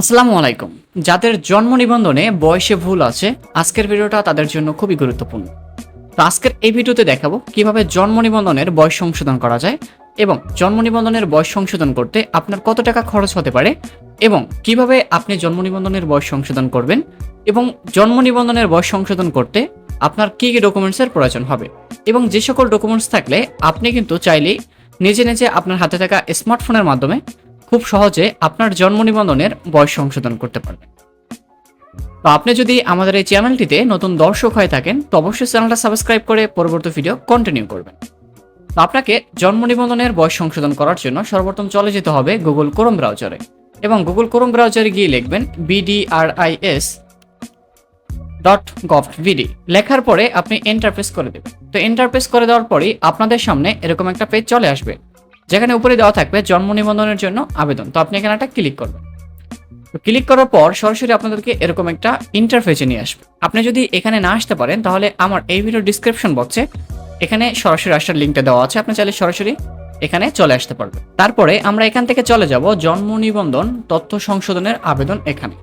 আসসালামু আলাইকুম। যাদের জন্ম নিবন্ধনে বয়সে ভুল আছে, আজকের ভিডিওটা তাদের জন্য খুবই গুরুত্বপূর্ণ। তো আজকের এই ভিডিওতে দেখাবো কীভাবে জন্ম নিবন্ধনের বয়স সংশোধন করা যায় এবং জন্ম নিবন্ধনের বয়স সংশোধন করতে আপনার কত টাকা খরচ হতে পারে এবং কীভাবে আপনি জন্ম নিবন্ধনের বয়স সংশোধন করবেন এবং জন্ম নিবন্ধনের বয়স সংশোধন করতে আপনার কী কী ডকুমেন্টসের প্রয়োজন হবে এবং যে সকল ডকুমেন্টস থাকলে আপনি কিন্তু চাইলেই নিজে নিজে আপনার হাতে থাকা স্মার্টফোনের মাধ্যমে খুব সহজে আপনার জন্ম নিবন্ধনের বয়স সংশোধন করতে পারবেন। তো আপনি যদি আমাদের এই চ্যানেলটিতে নতুন দর্শক হয়ে থাকেন, তো অবশ্যই চ্যানেলটা সাবস্ক্রাইব করে পরবর্তী ভিডিও কন্টিনিউ করবেন। তো আপনাকে জন্ম নিবন্ধনের বয়স সংশোধন করার জন্য সর্বপ্রথম চলে যেতে হবে গুগল ক্রোম ব্রাউজারে এবং গুগল ক্রোম ব্রাউজারে গিয়ে লিখবেন বিডিআরআইএস ডট গভ ভিডি লেখার পরে আপনি এন্টারপ্রেস করে দেবেন। তো এন্টারপ্রেস করে দেওয়ার পরেই আপনাদের সামনে এরকম একটা পেজ চলে আসবে। যেখানে উপরে দেওয়া থাকবে জন্ম নিবন্ধনের জন্য আবেদন। তো আপনি এখানে একটা ক্লিক করবেন। তো ক্লিক করার পর সরাসরি আপনাদেরকে এরকম একটা ইন্টারফেসে নিয়ে আসবে। আপনি যদি এখানে না আসতে পারেন, তাহলে আমার এই ভিডিও ডিসক্রিপশন বক্সে এখানে সরাসরি আসার লিঙ্কটা দেওয়া আছে। আপনি চাইলে সরাসরি এখানে চলে আসতে পারবেন। তারপরে আমরা এখান থেকে চলে যাব জন্ম নিবন্ধন তথ্য সংশোধনের আবেদন এখানে।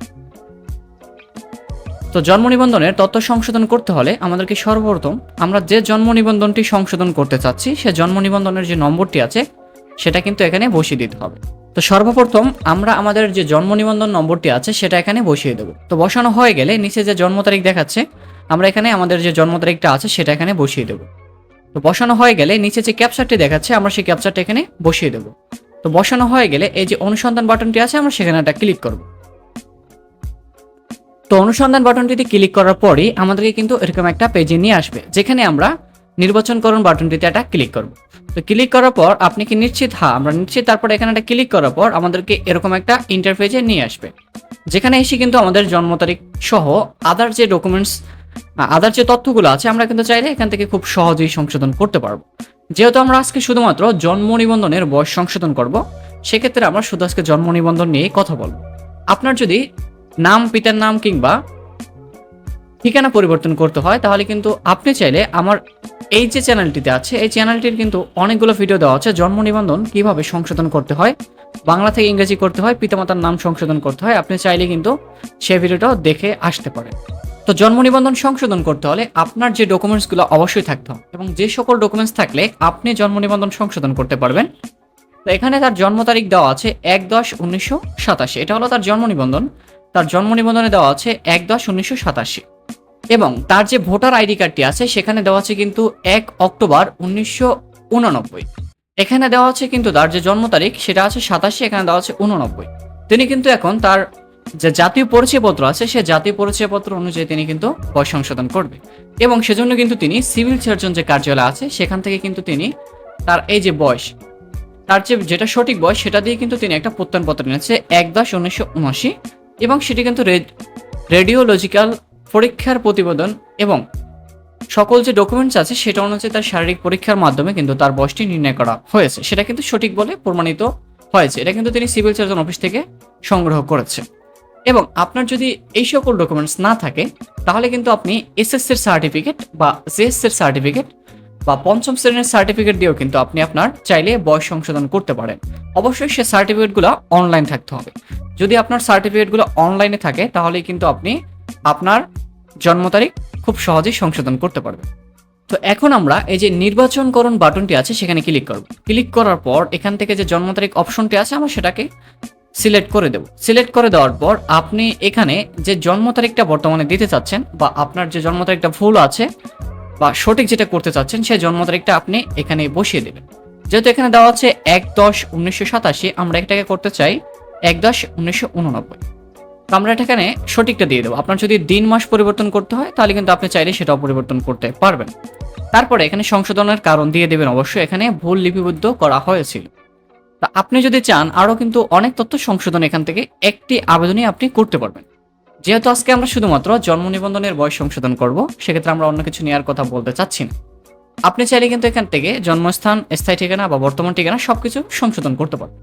তো জন্ম নিবন্ধনের তথ্য সংশোধন করতে হলে আমাদেরকে সর্বপ্রথম আমরা যে জন্ম নিবন্ধনটি সংশোধন করতে চাচ্ছি, সে জন্ম নিবন্ধনের যে নম্বরটি আছে সেটা কিন্তু এখানে বসিয়ে দিতে হবে। তো সর্বপ্রথম আমরা আমাদের যে জন্ম নিবন্ধন নম্বরটি আছে, সেটা এখানে বসিয়ে দেবো। তো বসানো হয়ে গেলে নিচে যে জন্ম তারিখ দেখাচ্ছে, আমরা এখানে আমাদের যে জন্ম তারিখটা আছে, সেটা এখানে বসিয়ে দেবো। তো বসানো হয়ে গেলে নিচে যে ক্যাপচারটি দেখাচ্ছে, আমরা সেই ক্যাপচারটা এখানে বসিয়ে দেবো। তো বসানো হয়ে গেলে এই যে অনুসন্ধান বাটনটি আছে, আমরা সেখানে একটা ক্লিক করব। তো অনুসন্ধান বাটনটিতে ক্লিক করার পরই আমাদেরকে কিন্তু এরকম একটা পেজে নিয়ে আসবে, যেখানে আমরা নির্বাচনকরণ বাটনটিতে একটা ক্লিক করব। তো ক্লিক করার পর আপনি কি নিশ্চিত? হ্যাঁ আমরা নিশ্চিত। তারপর এখানে একটা ক্লিক করার পর আমাদেরকে এরকম একটা ইন্টারফেসে নিয়ে আসবে। যেখানে এসে কিন্তু আমাদের জন্ম তারিখ সহ আদার যে ডকুমেন্টস আদার যে তথ্যগুলো আছে, আমরা কিন্তু চাইলে এখান থেকে খুব সহজেই সংশোধন করতে পারব। যেহেতু আমরা আজকে শুধুমাত্র জন্ম নিবন্ধনের বয়স সংশোধন করব, সেক্ষেত্রে আমরা শুধু আজকে জন্ম নিবন্ধন নিয়ে কথা বলব। আপনার যদি নাম, পিতার নাম কিংবা ঠিকানা পরিবর্তন করতে হয়, তাহলে কিন্তু আপনি চাইলে আমার এই যে চ্যানেলটিতে আছে, এই চ্যানেলটির কিন্তু অনেকগুলো ভিডিও দেওয়া আছে, জন্ম নিবন্ধন কীভাবে সংশোধন করতে হয়, বাংলা থেকে ইংরেজি করতে হয়, পিতামাতার নাম সংশোধন করতে হয়, আপনি চাইলে কিন্তু সেই ভিডিওটাও দেখে আসতে পারেন। তো জন্ম নিবন্ধন সংশোধন করতে হলে আপনার যে ডকুমেন্টসগুলো অবশ্যই থাকতে হবে এবং যে সকল ডকুমেন্টস থাকলে আপনি জন্ম নিবন্ধন সংশোধন করতে পারবেন। তো এখানে তার জন্ম তারিখ দেওয়া আছে এক দশ উনিশশো সাতাশি, এটা হলো তার জন্ম নিবন্ধন। তার জন্ম নিবন্ধনে দেওয়া আছে এক দশ উনিশশো সাতাশি। এবং তার যে ভোটার আইডি কার্ডটি আছে, সেখানে দেওয়া আছে কিন্তু এক অক্টোবর উনিশশো উননব্বই। এখানে দেওয়া আছে কিন্তু তার যে জন্ম তারিখ, সেটা আছে সাতাশি, এখানে দেওয়া আছে উননব্বই। তিনি কিন্তু এখন তার যে জাতীয় পরিচয়পত্র আছে, সে জাতীয় পরিচয়পত্র অনুযায়ী তিনি কিন্তু বয়স সংশোধন করবে। এবং সেজন্য কিন্তু তিনি সিভিল সার্জন যে কার্যালয় আছে, সেখান থেকে কিন্তু তিনি তার এই যে বয়স, তার যে যেটা সঠিক বয়স, সেটা দিয়ে কিন্তু তিনি একটা প্রত্যয়নপত্র নিয়েছে, এক দশ উনিশশো উনআশি। এবং সেটি কিন্তু রেডিওলজিক্যাল পরীক্ষার প্রতিবেদন এবং সকল যে ডকুমেন্টস আছে সেটা অনুযায়ী তার শারীরিক পরীক্ষার মাধ্যমে কিন্তু তার বয়সটি নির্ণয় করা হয়েছে। সেটা কিন্তু সঠিক বলে প্রমাণিত হয়েছে। এটা কিন্তু তিনি সিভিল সার্জন অফিস থেকে সংগ্রহ করেছে। এবং আপনার যদি এই সকল ডকুমেন্টস না থাকে, তাহলে কিন্তু আপনি এসএসসির সার্টিফিকেট বা জেএস এর সার্টিফিকেট বা পঞ্চম শ্রেণির সার্টিফিকেট দিয়েও কিন্তু আপনি আপনার চাইলে বয়স সংশোধন করতে পারেন। অবশ্যই সে সার্টিফিকেটগুলো অনলাইন থাকতে হবে। যদি আপনার সার্টিফিকেটগুলো অনলাইনে থাকে তাহলে কিন্তু আপনি আপনার জন্ম তারিখ খুব সহজেই সংশোধন করতে পারবেন। তো এখন আমরা এই যে নির্বাচনকরণ বাটনটি আছে, সেখানে ক্লিক করব। ক্লিক করার পর এখান থেকে যে জন্ম তারিখ অপশনটি আছে, আমরা সেটাকে সিলেক্ট করে দেব। সিলেক্ট করে দেওয়ার পর আপনি এখানে যে জন্ম তারিখটা বর্তমানে দিতে চাচ্ছেন বা আপনার যে জন্ম তারিখটা ভুল আছে বা সঠিক যেটা করতে চাচ্ছেন সেই জন্ম তারিখটা আপনি এখানে বসিয়ে দেবেন। যেহেতু এখানে দেওয়া আছে এক দশ উনিশশো সাতাশি, আমরা এটাকে করতে চাই এক দশ উনিশশো উননব্বই। আমরা এখানে সঠিকটা দিয়ে দেবো। আপনার যদি দিন মাস পরিবর্তন করতে হয়, তাহলে কিন্তু আপনি চাইলে সেটাও পরিবর্তন করতে পারবেন। তারপরে এখানে সংশোধনের কারণ দিয়ে দেবেন অবশ্যই। এখানে ভুল লিপিবদ্ধ করা হয়েছিল। তা আপনি যদি চান, আরও কিন্তু অনেক তথ্য সংশোধন এখান থেকে একটি আবেদনই আপনি করতে পারবেন। যেহেতু আজকে আমরা শুধুমাত্র জন্ম নিবন্ধনের বয়স সংশোধন করব, সেক্ষেত্রে আমরা অন্য কিছু নেওয়ার কথা বলতে চাচ্ছি না। আপনি চাইলে কিন্তু এখান থেকে জন্মস্থান, স্থায়ী ঠিকানা বা বর্তমান ঠিকানা সবকিছু সংশোধন করতে পারবেন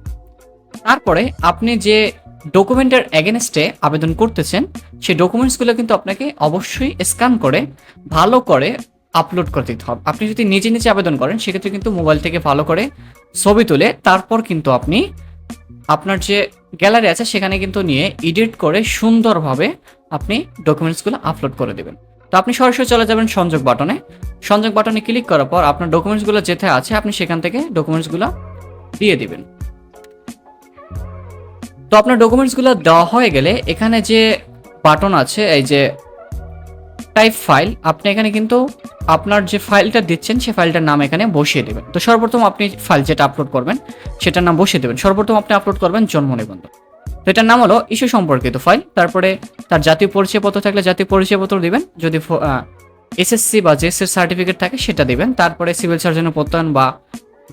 তারপরে আপনি যে ডকুমেন্টের এগেনস্টে আবেদন করতেছেন, সেই ডকুমেন্টসগুলো কিন্তু আপনাকে অবশ্যই স্ক্যান করে, ভালো করে আপলোড করে দিতে হবে। আপনি যদি নিজে নিজে আবেদন করেন, সেক্ষেত্রে কিন্তু মোবাইল থেকে ভালো করে ছবি তুলে তারপর কিন্তু আপনি আপনার যে গ্যালারি আছে, সেখানে কিন্তু নিয়ে এডিট করে সুন্দরভাবে আপনি ডকুমেন্টসগুলো আপলোড করে দেবেন। তো আপনি সরাসরি চলে যাবেন সংযোগ বাটনে। সংযোগ বাটনে ক্লিক করার পর আপনার ডকুমেন্টসগুলো যেতে আছে, আপনি সেখান থেকে ডকুমেন্টসগুলো দিয়ে দিবেন। তো আপনার ডকুমেন্টসগুলো দেওয়া হয়ে গেলে এখানে যে বাটন আছে, এই যে টাইপ ফাইল আপনি এখানে কিন্তু আপনার যে ফাইলটা দিচ্ছেন সেই ফাইলটার নাম এখানে বসিয়ে দেবেন। তো সর্বপ্রথম আপনি ফাইল যেটা আপলোড করবেন, সেটার নাম বসিয়ে দেবেন। সর্বপ্রথম আপনি আপলোড করবেন জন্ম নিবন্ধন। তো এটার নাম হলো ইস্যু সম্পর্কিত ফাইল তারপরে তার জাতীয় পরিচয়পত্র থাকলে জাতীয় পরিচয়পত্র দিবেন। যদি এসএসসি বা জেএসএস সার্টিফিকেট থাকে, সেটা দিবেন। তারপরে সিভিল সার্জনের প্রত্যয়ন বা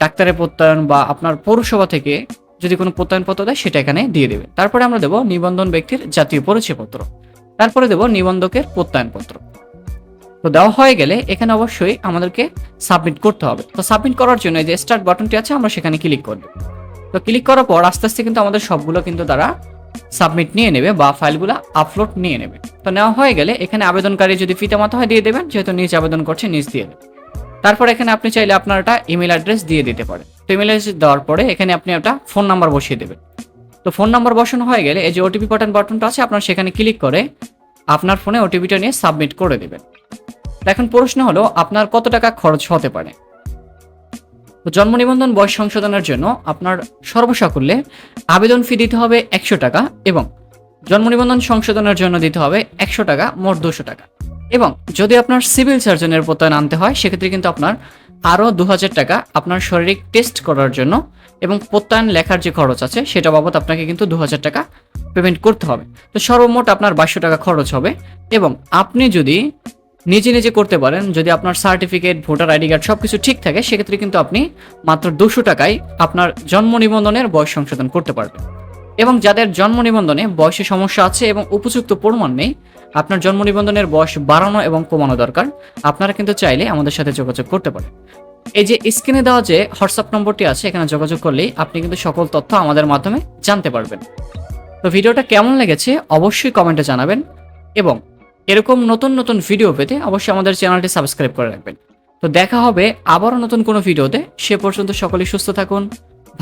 ডাক্তারের প্রত্যয়ন বা আপনার পৌরসভা থেকে যদি কোনো প্রত্যয়নপত্র দেয়, সেটা এখানে দিয়ে দেবেন। তারপরে আমরা দেবো নিবন্ধন ব্যক্তির জাতীয় পরিচয়পত্র। তারপরে দেবো নিবন্ধকের প্রত্যয়নপত্র। তো দেওয়া হয়ে গেলে এখানে অবশ্যই আমাদেরকে সাবমিট করতে হবে। তো সাবমিট করার জন্য যে স্টার্ট বাটনটি আছে, আমরা সেখানে ক্লিক করব। তো ক্লিক করার পর আস্তে আস্তে কিন্তু আমাদের সবগুলো কিন্তু তারা সাবমিট নিয়ে নেবে বা ফাইলগুলো আপলোড নিয়ে নেবে। তো নেওয়া হয়ে গেলে এখানে আবেদনকারী যদি পিতামাতা হয় দিয়ে দেবেন, যেহেতু নিজ আবেদন করছে নিজ দিয়ে দেবেন। তারপর এখানে আপনি চাইলে আপনার একটা ইমেল অ্যাড্রেস দিয়ে দিতে পারেন। তো ইমেল অ্যাড্রেস দেওয়ার পরে এখানে আপনি একটা ফোন নাম্বার বসিয়ে দেবেন। তো ফোন নাম্বার বসানো হয়ে গেলে এই যে ওটিপি বাটন বাটনটা আছে, আপনার সেখানে ক্লিক করে আপনার ফোনে ওটিপিটা নিয়ে সাবমিট করে দেবেন। এখন প্রশ্ন হলো, আপনার কত টাকা খরচ হতে পারে? তো জন্ম নিবন্ধন, বয়স সংশোধনের জন্য আপনার সর্বসাকুল্যে আবেদন ফি দিতে হবে একশো টাকা এবং জন্ম নিবন্ধন সংশোধনের জন্য দিতে হবে একশো টাকা, মোট দুশো টাকা। এবং যদি আপনার সিভিল সার্জনের প্রত্যয়ন আনতে হয়, সেক্ষেত্রে কিন্তু আপনার আরও দু হাজার টাকা আপনার শারীরিক টেস্ট করার জন্য এবং প্রত্যয়ন লেখার যে খরচ আছে, সেটা বাবদ আপনাকে কিন্তু দু হাজার টাকা পেমেন্ট করতে হবে। তো সর্বমোট আপনার বাইশশো টাকা খরচ হবে এবং আপনি যদি নিজে নিজে করতে পারেন, যদি আপনার সার্টিফিকেট ভোটার আইডি কার্ড সব কিছু ঠিক থাকে, সেক্ষেত্রে কিন্তু আপনি মাত্র দুশো টাকায় আপনার জন্ম নিবন্ধনের বয়স সংশোধন করতে পারবেন। এবং যাদের জন্ম নিবন্ধনে বয়সে সমস্যা আছে এবং উপযুক্ত প্রমাণ নেই, আপনার জন্ম নিবন্ধনের বয়স বাড়ানো এবং কমানো দরকার। আপনারা কিন্তু চাইলে আমাদের সাথে যোগাযোগ করতে পারেন। এই যে স্ক্রিনে দেওয়া যে হোয়াটসঅ্যাপ নম্বরটি আছে, এখানে যোগাযোগ করলেই আপনি কিন্তু সকল তথ্য আমাদের মাধ্যমে জানতে পারবেন। তো ভিডিওটা কেমন লেগেছে অবশ্যই কমেন্টে জানাবেন এবং এরকম নতুন নতুন ভিডিও পেতে অবশ্যই আমাদের চ্যানেলটি সাবস্ক্রাইব করে রাখবেন। তো দেখা হবে আবারও নতুন কোনো ভিডিওতে। সে পর্যন্ত সকলেই সুস্থ থাকুন,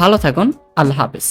ভালো থাকুন, আল্লাহ হাফেজ।